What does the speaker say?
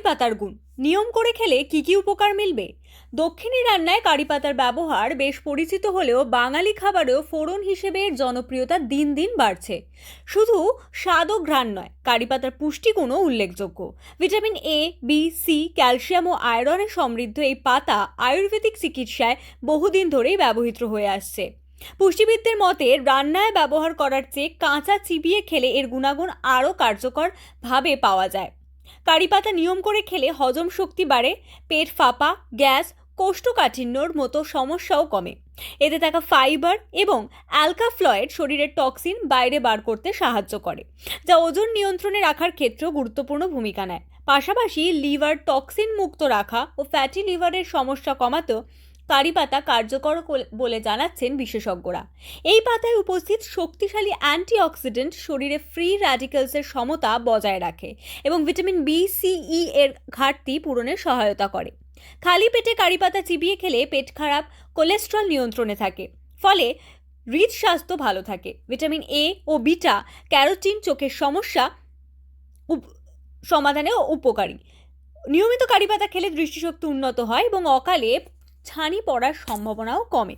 পাতার গুণ। নিয়ম করে খেলে কি কি উপকার মিলবে? দক্ষিণী রান্নায় কারি পাতার ব্যবহার বেশ পরিচিত হলেও বাঙালি খাবারেও ফোড়ন হিসেবে এর জনপ্রিয়তা দিন দিন বাড়ছে। শুধু স্বাদ ও ঘ্রাণ নয়, কারি পাতার পুষ্টিগুণও উল্লেখযোগ্য। Vitamin A B C calcium ও আয়রনে সমৃদ্ধ এই পাতা আয়ুর্বেদিক চিকিৎসায় বহুদিন ধরেই ব্যবহৃত হয়ে আসছে। পুষ্টিবিদদের মতে, রান্নায় ব্যবহার করার চেয়ে কাঁচা চিবিয়ে খেলে এর গুণাগুণ আরও কার্যকরভাবে পাওয়া যায়। কারি পাতা নিয়ম করে খেলে হজম শক্তি বাড়ে, পেট ফাঁপা, গ্যাস, কোষ্ঠকাঠিন্যর মতো সমস্যাও কমে। এতে থাকা ফাইবার এবং অ্যালকাফ্লয়েড শরীরের টক্সিন বাইরে বার করতে সাহায্য করে, যা ওজন নিয়ন্ত্রণে রাখার ক্ষেত্রেও গুরুত্বপূর্ণ ভূমিকা নেয়। পাশাপাশি লিভার টক্সিন মুক্ত রাখা ও ফ্যাটি লিভারের সমস্যা কমাতেও কারি পাতা কার্যকর বলে জানাচ্ছেন বিশেষজ্ঞরা। এই পাতায় উপস্থিত শক্তিশালী অ্যান্টিঅক্সিডেন্ট শরীরে ফ্রি র্যাডিক্যালসের সমতা বজায় রাখে এবং ভিটামিন বি সিই এর ঘাটতি পূরণে সহায়তা করে। খালি পেটে কারি পাতা চিবিয়ে খেলে পেট খারাপ, কোলেস্ট্রল নিয়ন্ত্রণে থাকে, ফলে হৃদস্বাস্থ্য ভালো থাকে। ভিটামিন এ ও বিটা ক্যারোটিন চোখের সমস্যা সমাধানেও উপকারী। নিয়মিত কারি পাতা খেলে দৃষ্টিশক্তি উন্নত হয় এবং অকালে ছানি পড়ার সম্ভাবনাও কমে।